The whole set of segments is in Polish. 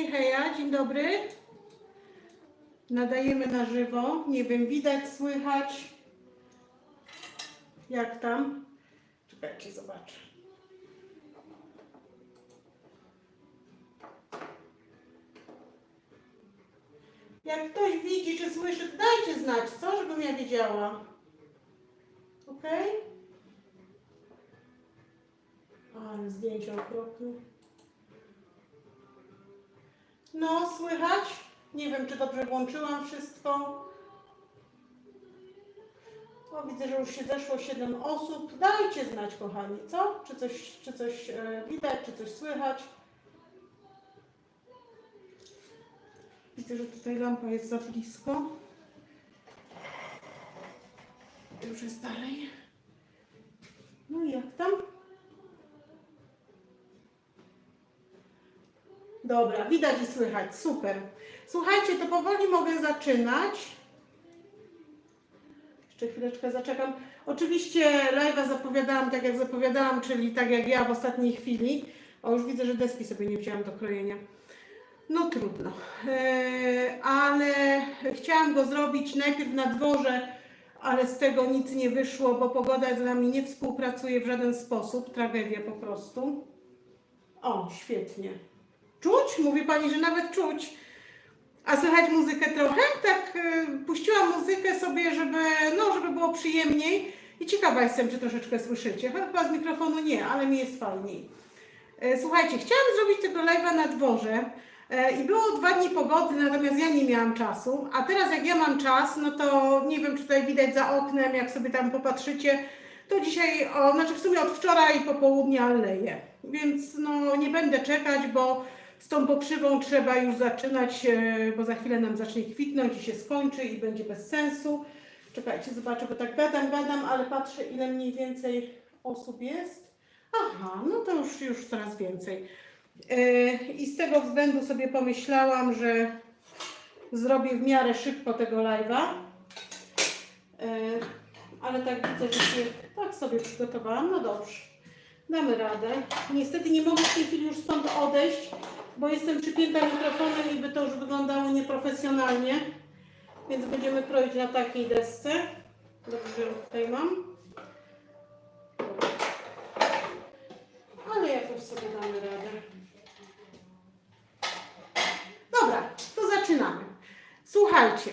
Hej, heja, dzień dobry. Nadajemy na żywo. Nie wiem, widać, słychać. Jak tam? Czekajcie, zobaczę. Jak ktoś widzi czy słyszy, to dajcie znać, co? Żebym ja wiedziała. Ok? Ale zdjęcie okropne. No, słychać? Nie wiem, czy dobrze włączyłam wszystko. O, widzę, że już się zeszło 7 osób. Dajcie znać, kochani, co? Czy coś, czy coś e, widać, czy coś słychać? Widzę, że tutaj lampa jest za blisko. Już jest dalej. No i jak tam? Dobra, widać i słychać, super. Słuchajcie, to powoli mogę zaczynać. Jeszcze chwileczkę zaczekam. Oczywiście live'a zapowiadałam tak jak zapowiadałam, czyli tak jak ja w ostatniej chwili. O, już widzę, że deski sobie nie wzięłam do krojenia. No trudno. Eee, ale chciałam go zrobić najpierw na dworze, ale z tego nic nie wyszło, bo pogoda z nami nie współpracuje w żaden sposób. Tragedia po prostu. O, świetnie. Czuć? Mówi pani, że nawet czuć. A słychać muzykę trochę? Tak, y, puściłam muzykę sobie, żeby, no, żeby było przyjemniej. I ciekawa jestem, czy troszeczkę słyszycie. Chyba z mikrofonu nie, ale mi jest fajniej. E, Słuchajcie, chciałam zrobić tego live'a na dworze e, i było dwa dni pogody, natomiast ja nie miałam czasu. A teraz jak ja mam czas, no to nie wiem, czy tutaj widać za oknem, jak sobie tam popatrzycie, to dzisiaj, o, znaczy w sumie od wczoraj popołudnia leje. Więc no nie będę czekać, bo z tą pokrzywą trzeba już zaczynać, e, bo za chwilę nam zacznie kwitnąć i się skończy i będzie bez sensu. Czekajcie, zobaczę, bo tak gadam, gadam, ale patrzę ile mniej więcej osób jest. Aha, no to już, już coraz więcej. E, I z tego względu sobie pomyślałam, że zrobię w miarę szybko tego live'a. E, Ale tak widzę, że się tak sobie przygotowałam. No dobrze, damy radę. Niestety nie mogę w tej chwili już stąd odejść, bo jestem przypięta mikrofonem i by to już wyglądało nieprofesjonalnie. Więc będziemy kroić na takiej desce. Dobrze, tutaj mam. Ale jakoś sobie damy radę. Dobra, to zaczynamy. Słuchajcie,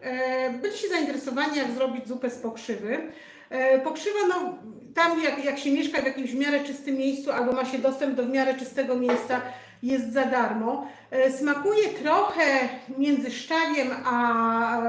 e, byliście zainteresowani, jak zrobić zupę z pokrzywy. E, pokrzywa, no, tam jak, jak się mieszka w jakimś w miarę czystym miejscu albo ma się dostęp do w miarę czystego miejsca, jest za darmo. E, smakuje trochę między szczawiem a,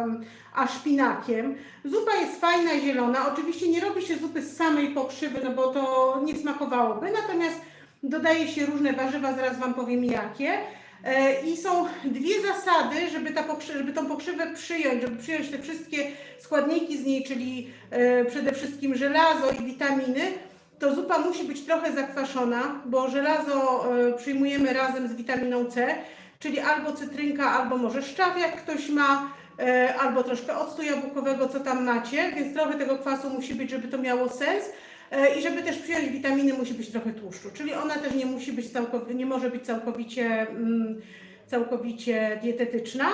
a szpinakiem. Zupa jest fajna, zielona. Oczywiście nie robi się zupy z samej pokrzywy, no bo to nie smakowałoby. Natomiast dodaje się różne warzywa, zaraz Wam powiem jakie. E, I są dwie zasady, żeby, ta żeby tą pokrzywę przyjąć, żeby przyjąć te wszystkie składniki z niej, czyli e, przede wszystkim żelazo i witaminy. To zupa musi być trochę zakwaszona, bo żelazo e, przyjmujemy razem z witaminą C, czyli albo cytrynka, albo może szczaw, jak ktoś ma, e, albo troszkę octu jabłkowego, co tam macie, więc trochę tego kwasu musi być, żeby to miało sens. E, I żeby też przyjąć witaminy, musi być trochę tłuszczu, czyli ona też nie musi być całkowicie, nie może być całkowicie, mm, całkowicie dietetyczna.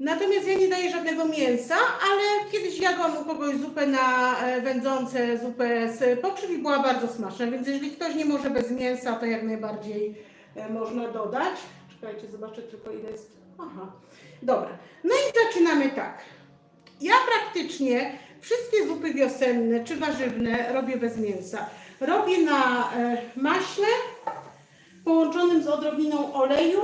Natomiast ja nie daję żadnego mięsa, ale kiedyś jadłam u kogoś zupę na e, wędzące, zupę z pokrzyw i była bardzo smaczna, więc jeżeli ktoś nie może bez mięsa, to jak najbardziej e, można dodać. Czekajcie, zobaczę tylko ile jest. Aha, dobra. No i zaczynamy tak. Ja praktycznie wszystkie zupy wiosenne czy warzywne robię bez mięsa. Robię na e, maśle połączonym z odrobiną oleju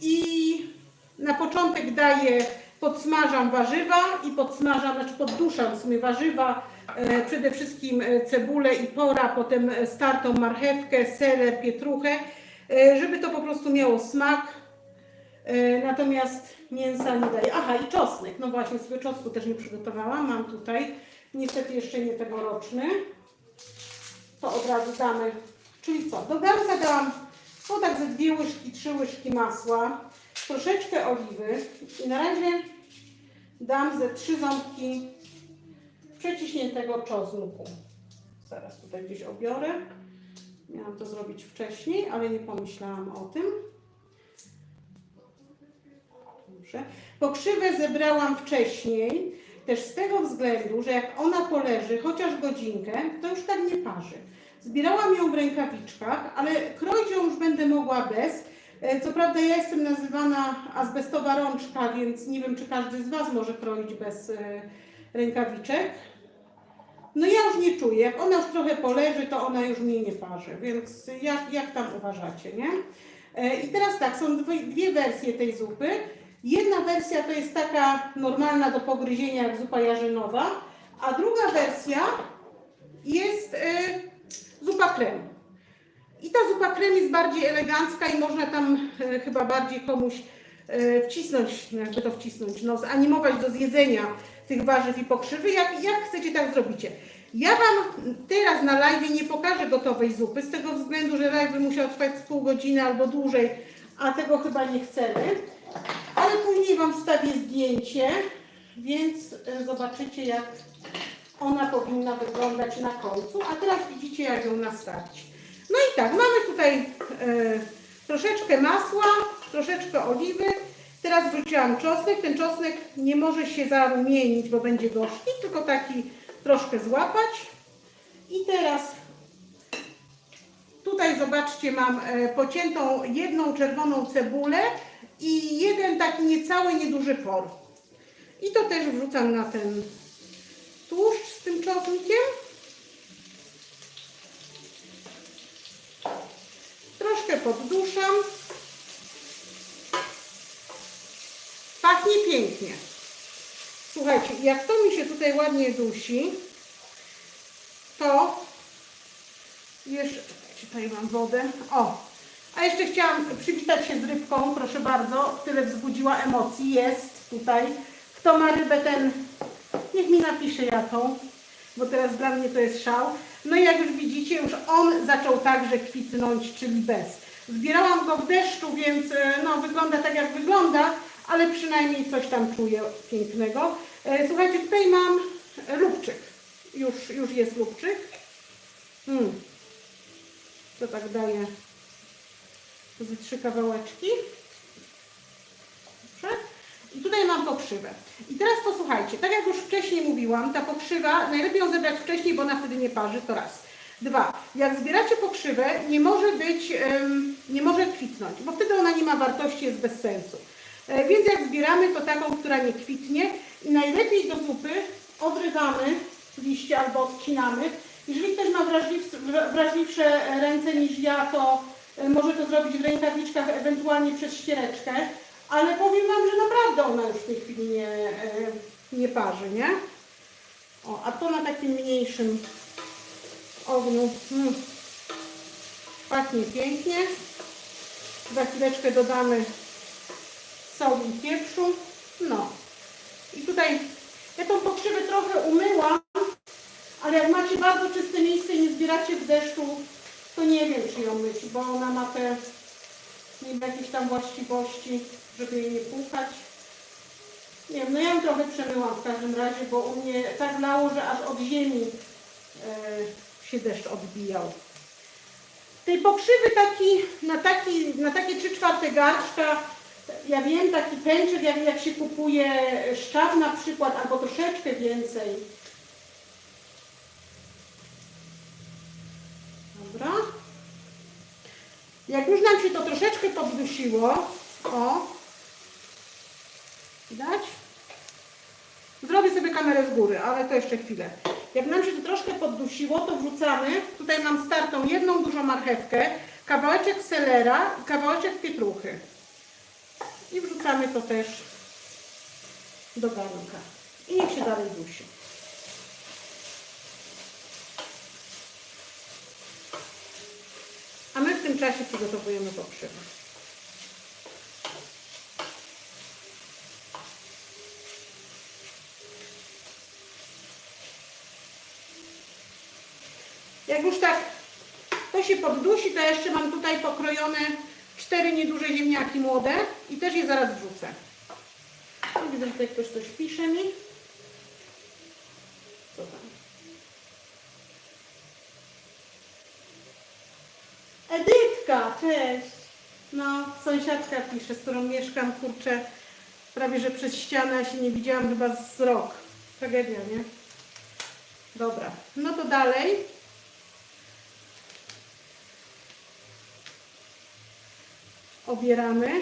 i na początek daję, podsmażam warzywa i podsmażam, znaczy podduszam w sumie warzywa, e, przede wszystkim e, cebulę i pora, potem e, startą marchewkę, seler, pietruchę, żeby to po prostu miało smak. Natomiast mięsa nie daję. Aha, i czosnek. No właśnie, sobie czosnku też nie przygotowałam. Mam tutaj. Niestety jeszcze nie tegoroczny. To od razu damy. Czyli co? Do garnka dałam no tak ze dwie łyżki, trzy łyżki masła, troszeczkę oliwy i na razie dam ze trzy ząbki przeciśniętego czosnku. Zaraz tutaj gdzieś obiorę. Miałam to zrobić wcześniej, ale nie pomyślałam o tym. Dobrze. Pokrzywę zebrałam wcześniej, też z tego względu, że jak ona poleży chociaż godzinkę, to już tak nie parzy. Zbierałam ją w rękawiczkach, ale kroić ją już będę mogła bez. E, Co prawda ja jestem nazywana azbestowa rączka, więc nie wiem, czy każdy z Was może kroić bez e, rękawiczek. No ja już nie czuję. Jak ona już trochę poleży, to ona już mnie nie parzy. Więc jak, jak tam uważacie, nie? E, I teraz tak, są dwie, dwie wersje tej zupy. Jedna wersja to jest taka normalna do pogryzienia jak zupa jarzynowa, a druga wersja jest e, zupa krem. I ta zupa krem jest bardziej elegancka i można tam e, chyba bardziej komuś e, wcisnąć, jakby to wcisnąć, no zanimować do zjedzenia tych warzyw i pokrzywy. Jak, jak chcecie, tak zrobicie. Ja Wam teraz na live nie pokażę gotowej zupy, z tego względu, że live musiał trwać pół godziny albo dłużej, a tego chyba nie chcemy. Ale później Wam wstawię zdjęcie, więc e, zobaczycie jak ona powinna wyglądać na końcu. A teraz widzicie jak ją nastawić. No i tak, mamy tutaj e, troszeczkę masła, troszeczkę oliwy. Teraz wrzuciłam czosnek. Ten czosnek nie może się zarumienić, bo będzie gorzki, tylko taki troszkę złapać. I teraz tutaj zobaczcie, mam e, pociętą jedną czerwoną cebulę i jeden taki niecały, nieduży por. I to też wrzucam na ten tłuszcz z tym czosnkiem. Troszkę podduszam. Pachnie pięknie. Słuchajcie, jak to mi się tutaj ładnie dusi, to jeszcze, tutaj mam wodę. O, a jeszcze chciałam przywitać się z rybką, proszę bardzo. Tyle wzbudziła emocji. Jest tutaj. Kto ma rybę, ten niech mi napisze jaką, bo teraz dla mnie to jest szał. No i jak już widzicie, już on zaczął także kwitnąć, czyli bez. Zbierałam go w deszczu, więc e, no, wygląda tak jak wygląda, ale przynajmniej coś tam czuję pięknego. E, Słuchajcie, tutaj mam lubczyk. Już, już jest lubczyk. Mm. To tak daje ze trzy kawałeczki. I tutaj mam pokrzywę. I teraz posłuchajcie, tak jak już wcześniej mówiłam, ta pokrzywa, najlepiej ją zebrać wcześniej, bo ona wtedy nie parzy, to raz. Dwa, jak zbieracie pokrzywę, nie może być, nie może kwitnąć, bo wtedy ona nie ma wartości, jest bez sensu. E, więc jak zbieramy, to taką, która nie kwitnie i najlepiej do zupy odrywamy liście albo odcinamy. Jeżeli ktoś ma wrażliwsze, wrażliwsze ręce niż ja, to e, może to zrobić w rękawiczkach, ewentualnie przez ściereczkę, ale powiem Wam, że naprawdę ona już w tej chwili nie, e, nie parzy, nie? O, a to na takim mniejszym ogniu. Mm. Pachnie pięknie. Za chwileczkę dodamy soli i pieprzu. No. I tutaj ja tą pokrzywę trochę umyłam, ale jak macie bardzo czyste miejsce i nie zbieracie w deszczu, to nie wiem czy ją myć, bo ona ma te niby jakieś tam właściwości, żeby jej nie płukać. Nie wiem, no ja ją trochę przemyłam w każdym razie, bo u mnie tak lało, że aż od ziemi e, się deszcz odbijał. Tej pokrzywy taki, na, taki, na takie 3 czwarte garszka, ja wiem, taki pęczek, jak, jak się kupuje szczaw na przykład, albo troszeczkę więcej. Dobra. Jak już nam się to troszeczkę poddusiło, o, widać? Zrobię sobie kamerę z góry, ale to jeszcze chwilę. Jak nam się to troszkę poddusiło, to wrzucamy, tutaj mam startą jedną dużą marchewkę, kawałeczek selera i kawałeczek pietruchy. I wrzucamy to też do garnka. I niech się dalej dusi. A my w tym czasie przygotowujemy pokrzywę. Jak już tak to się poddusi, to jeszcze mam tutaj pokrojone cztery nieduże ziemniaki młode i też je zaraz wrzucę. Widzę, że tutaj ktoś coś pisze mi. Co tam? Edytka, cześć. No, sąsiadka pisze, z którą mieszkam, kurczę, prawie że przez ścianę, się nie widziałam chyba z rok. Tragedia, nie? Dobra, no to dalej. Obieramy.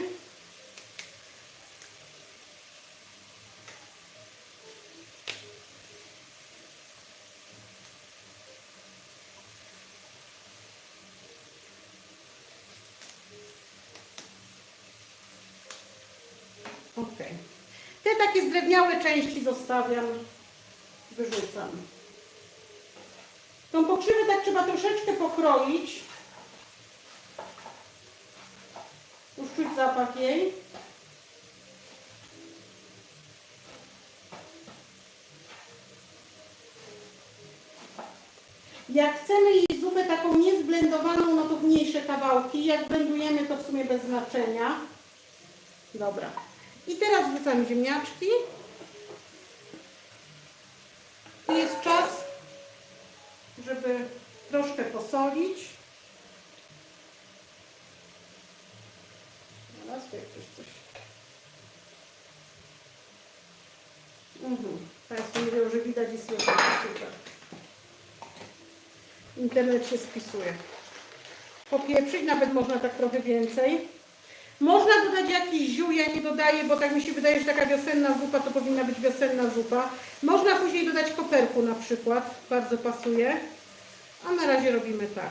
Ok. Te takie zdrewniałe części zostawiam, wyrzucam. Tą pokrzywę tak trzeba troszeczkę pokroić. Już czuć zapach jej. Jak chcemy jej zupę taką niezblendowaną, no to mniejsze kawałki. Jak blendujemy, to w sumie bez znaczenia. Dobra. I teraz wrzucam ziemniaczki. Tu jest czas, żeby troszkę posolić. Teraz tu jakieś coś. Mhm. Państwo mówią, że widać i słychać. Super. Internet się spisuje. Popieprzyć, nawet można tak trochę więcej. Można dodać jakiś ziół, ja nie dodaję, bo tak mi się wydaje, że taka wiosenna zupa to powinna być wiosenna zupa. Można później dodać koperku na przykład, bardzo pasuje. A na razie robimy tak.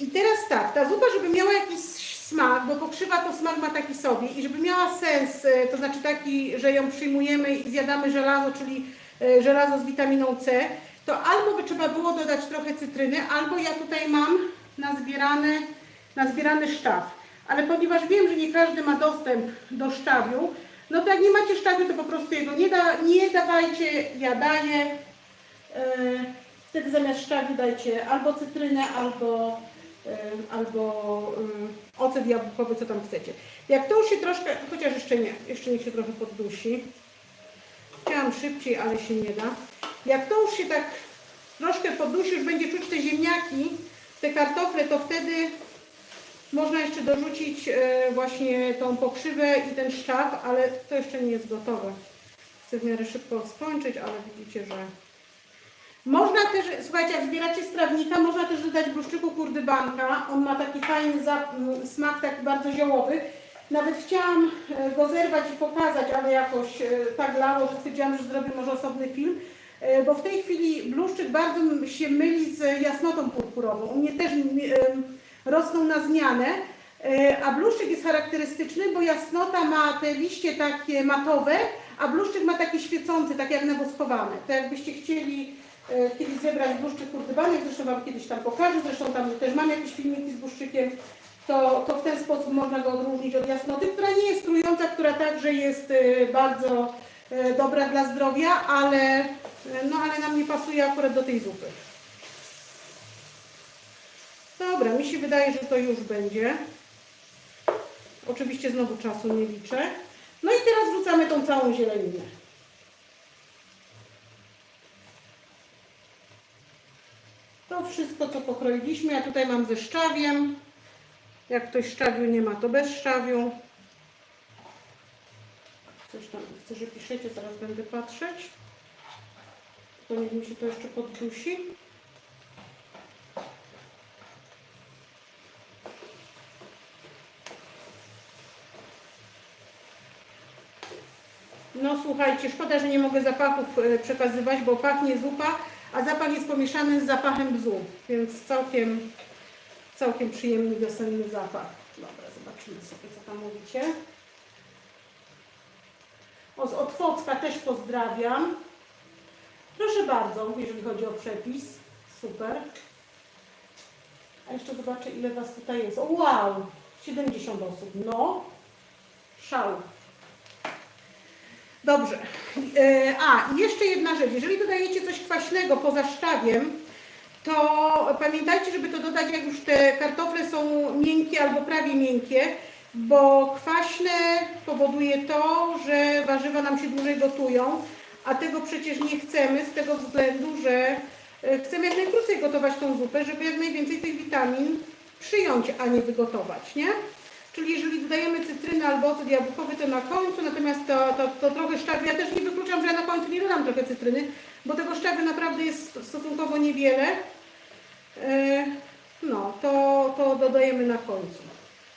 I teraz tak, ta zupa, żeby miała jakiś smak, bo pokrzywa to smak ma taki sobie i żeby miała sens, e, to znaczy taki, że ją przyjmujemy i zjadamy żelazo, czyli e, żelazo z witaminą C, to albo by trzeba było dodać trochę cytryny, albo ja tutaj mam nazbierane, nazbierany sztaw. Ale ponieważ wiem, że nie każdy ma dostęp do sztawiu, no to jak nie macie sztawiu, to po prostu jego nie, da, nie dawajcie, ja daję. E, Wtedy zamiast sztawiu dajcie albo cytrynę, albo, albo ocet jabłkowy, co tam chcecie. Jak to już się troszkę, chociaż jeszcze nie, jeszcze niech się trochę poddusi. Chciałam szybciej, ale się nie da. Jak to już się tak troszkę poddusi, już będzie czuć te ziemniaki, te kartofle, to wtedy można jeszcze dorzucić e, właśnie tą pokrzywę i ten szczaw, ale to jeszcze nie jest gotowe. Chcę w miarę szybko skończyć, ale widzicie, że można też, słuchajcie, jak zbieracie strawnika, można też dodać bluszczyku kurdybanka. On ma taki fajny smak, taki bardzo ziołowy. Nawet chciałam e, go zerwać i pokazać, ale jakoś e, tak lało, że stwierdziłam, że zrobię może osobny film. E, Bo w tej chwili bluszczyk bardzo się myli z jasnotą purpurową. U mnie też rosną na zmianę. A bluszczyk jest charakterystyczny, bo jasnota ma te liście takie matowe, a bluszczyk ma taki świecący, tak jak nawoskowany. To jakbyście chcieli kiedyś zebrać bluszczyk kurdybany, zresztą Wam kiedyś tam pokażę, zresztą tam też mam jakieś filmiki z bluszczykiem, to, to w ten sposób można go odróżnić od jasnoty, która nie jest trująca, która także jest e, bardzo e, dobra dla zdrowia, ale, e, no, ale nam nie pasuje akurat do tej zupy. Dobra, mi się wydaje, że to już będzie. Oczywiście znowu czasu nie liczę. No i teraz wrzucamy tą całą zieleninę. To wszystko, co pokroiliśmy, ja tutaj mam ze szczawiem. Jak ktoś szczawiu nie ma, to bez szczawiu. Coś tam chcę, że piszecie, zaraz będę patrzeć. Tylko niech mi się to jeszcze poddusi. No słuchajcie, szkoda, że nie mogę zapachów e, przekazywać, bo pachnie zupa, a zapach jest pomieszany z zapachem bzu, więc całkiem, całkiem przyjemny wiosenny zapach. Dobra, zobaczymy sobie, co tam mówicie. O, z Otwocka też pozdrawiam. Proszę bardzo, jeżeli chodzi o przepis. Super. A jeszcze zobaczę, ile Was tutaj jest. O, wow! 70 osób. No, szał. Dobrze. E, A, jeszcze jedna rzecz. Jeżeli dodajecie coś kwaśnego poza szczawiem, to pamiętajcie, żeby to dodać, jak już te kartofle są miękkie albo prawie miękkie, bo kwaśne powoduje to, że warzywa nam się dłużej gotują, a tego przecież nie chcemy z tego względu, że e, chcemy jak najkrócej gotować tą zupę, żeby jak najwięcej tych witamin przyjąć, a nie wygotować, nie? Czyli jeżeli dodajemy cytrynę albo ocet jabłkowy, to na końcu, natomiast to, to, to trochę szczawi. Ja też nie wykluczam, że ja na końcu nie dodam trochę cytryny, bo tego szczawi naprawdę jest stosunkowo niewiele. E, No, to, to dodajemy na końcu.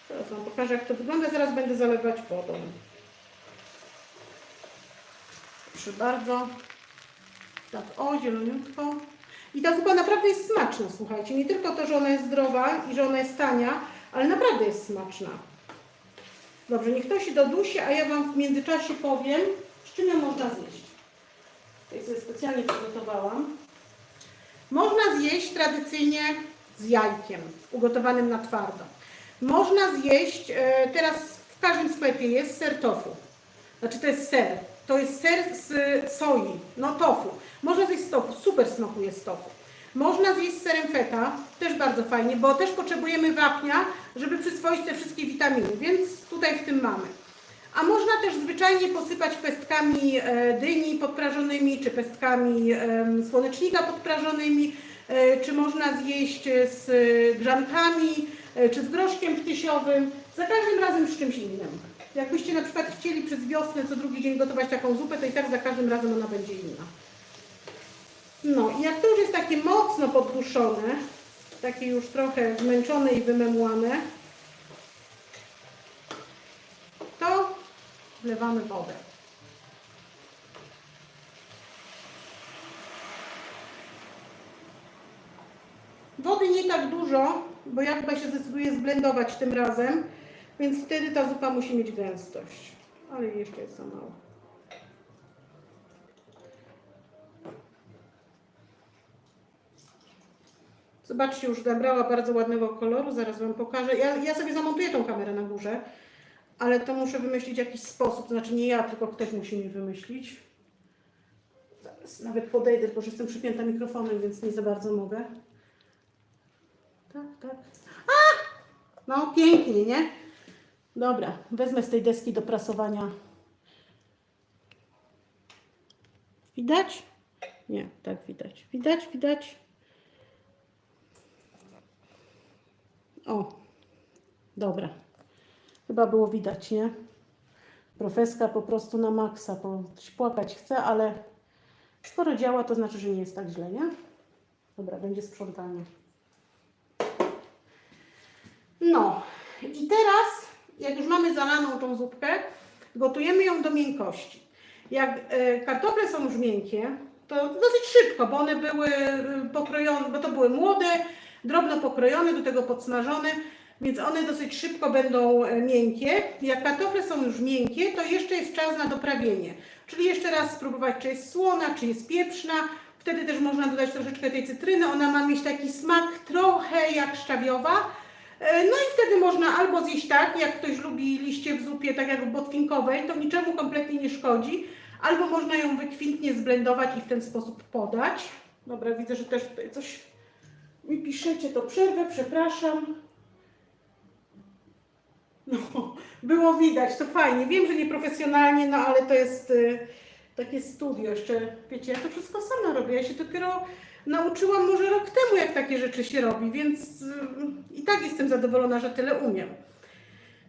Teraz Wam pokażę, jak to wygląda. Zaraz będę zalewać wodą. Proszę bardzo. Tak, o, zieloniutko. I ta zupa naprawdę jest smaczna, słuchajcie. Nie tylko to, że ona jest zdrowa i że ona jest tania, ale naprawdę jest smaczna. Dobrze, niech to się dodusi, a ja Wam w międzyczasie powiem, z można zjeść. Tutaj sobie specjalnie przygotowałam. Można zjeść tradycyjnie z jajkiem, ugotowanym na twardo. Można zjeść, e, teraz w każdym sklepie jest ser tofu. Znaczy to jest ser. To jest ser z soi, no tofu. Można zjeść z tofu, super smakuje z tofu. Można zjeść z serem feta, też bardzo fajnie, bo też potrzebujemy wapnia, żeby przyswoić te wszystkie witaminy, więc tutaj w tym mamy. A można też zwyczajnie posypać pestkami e, dyni podprażonymi, czy pestkami słonecznika podprażonymi, e, czy można zjeść z e, grzankami, e, czy z groszkiem ptysiowym, za każdym razem z czymś innym. Jakbyście na przykład chcieli przez wiosnę co drugi dzień gotować taką zupę, to i tak za każdym razem ona będzie inna. No i jak to już jest takie mocno podduszone, takie już trochę zmęczone i wymemłane, to wlewamy wodę. Wody nie tak dużo, bo ja chyba się zdecyduję zblendować tym razem, więc wtedy ta zupa musi mieć gęstość. Ale jeszcze jest za mało. Zobaczcie, już nabrała bardzo ładnego koloru, zaraz Wam pokażę. Ja, ja sobie zamontuję tą kamerę na górze, ale to muszę wymyślić jakiś sposób, to znaczy nie ja, tylko ktoś musi mi wymyślić. Zaraz nawet podejdę, że jestem przypięta mikrofonem, więc nie za bardzo mogę. Tak, tak. A! No, pięknie, nie? Dobra, wezmę z tej deski do prasowania. Widać? Nie, tak widać. Widać, widać. O, dobra. Chyba było widać, nie? Profeska po prostu na maksa, płakać chce, ale skoro działa, to znaczy, że nie jest tak źle, nie? Dobra, będzie sprzątanie. No i teraz, jak już mamy zalaną tą zupkę, gotujemy ją do miękkości. Jak e, kartofle są już miękkie, to dosyć szybko, bo one były e, pokrojone, bo to były młode, drobno pokrojone, do tego podsmażone, więc one dosyć szybko będą e, miękkie. Jak kartofle są już miękkie, to jeszcze jest czas na doprawienie. Czyli jeszcze raz spróbować, czy jest słona, czy jest pieprzna. Wtedy też można dodać troszeczkę tej cytryny. Ona ma mieć taki smak trochę jak szczawiowa. E, No i wtedy można albo zjeść tak, jak ktoś lubi liście w zupie, tak jak w botwinkowej, to niczemu kompletnie nie szkodzi. Albo można ją wykwintnie zblendować i w ten sposób podać. Dobra, widzę, że też tutaj coś mi piszecie, to przerwę, przepraszam. No, było widać, to fajnie. Wiem, że nieprofesjonalnie, no ale to jest y, takie studio jeszcze. Wiecie, ja to wszystko sama robię. Ja się dopiero nauczyłam może rok temu, jak takie rzeczy się robi, więc y, i tak jestem zadowolona, że tyle umiem.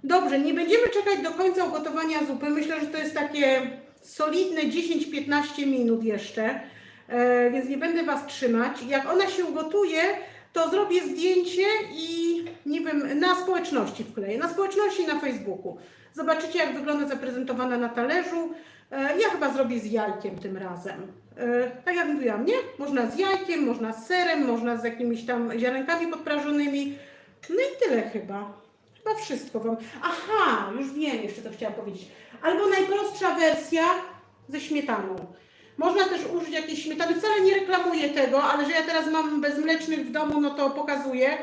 Dobrze, nie będziemy czekać do końca ugotowania zupy. Myślę, że to jest takie solidne 10-15 minut jeszcze, więc nie będę Was trzymać. Jak ona się ugotuje, to zrobię zdjęcie i nie wiem, na społeczności wkleję. Na społeczności na Facebooku. Zobaczycie, jak wygląda zaprezentowana na talerzu. E, Ja chyba zrobię z jajkiem tym razem. E, Tak jak mówiłam, nie? Można z jajkiem, można z serem, można z jakimiś tam ziarenkami podprażonymi. No i tyle chyba. Chyba wszystko Wam. Aha, już wiem jeszcze, co chciałam powiedzieć. Albo najprostsza wersja ze śmietaną. Można też użyć jakiejś śmietany. Wcale nie reklamuję tego, ale że ja teraz mam bezmlecznych w domu, no to pokazuję.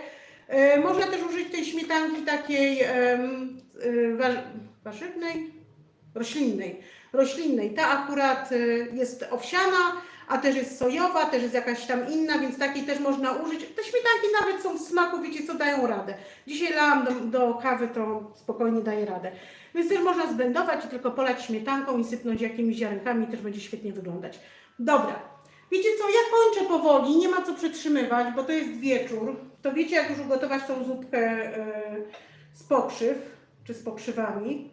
E, można też użyć tej śmietanki takiej e, wa- warzywnej, roślinnej. Roślinnej. Ta akurat e, jest owsiana, a też jest sojowa, też jest jakaś tam inna, więc takiej też można użyć. Te śmietanki nawet są w smaku, wiecie co, dają radę. Dzisiaj lałam do, do kawy, to spokojnie daje radę. Więc też można zblendować i tylko polać śmietanką i sypnąć jakimiś ziarenkami, też będzie świetnie wyglądać. Dobra. Wiecie co, ja kończę powoli, nie ma co przytrzymywać, bo to jest wieczór. To wiecie, jak już ugotować tą zupkę e, z pokrzyw. czy z pokrzywami.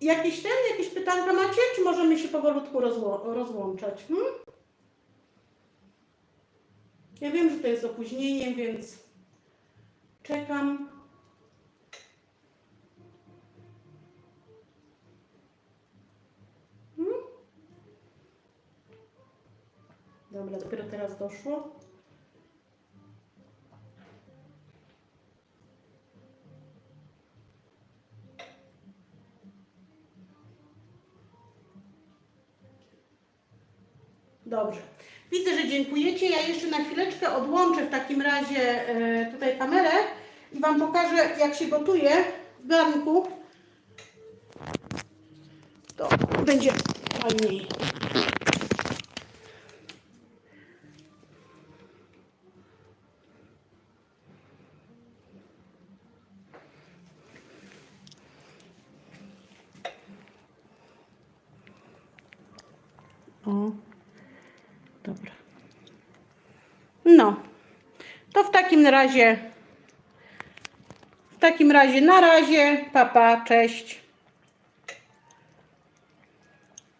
Jakieś ten, jakieś pytanka macie, czy możemy się powolutku rozło- rozłączać? Hmm? Ja wiem, że to jest z opóźnieniem, więc czekam. Dobra, dopiero teraz doszło. Dobrze. Widzę, że dziękujecie. Ja jeszcze na chwileczkę odłączę w takim razie e, tutaj kamerę i Wam pokażę, jak się gotuje w garnku. To będzie fajniej. O, dobra. No, to w takim razie, w takim razie na razie, papa, cześć.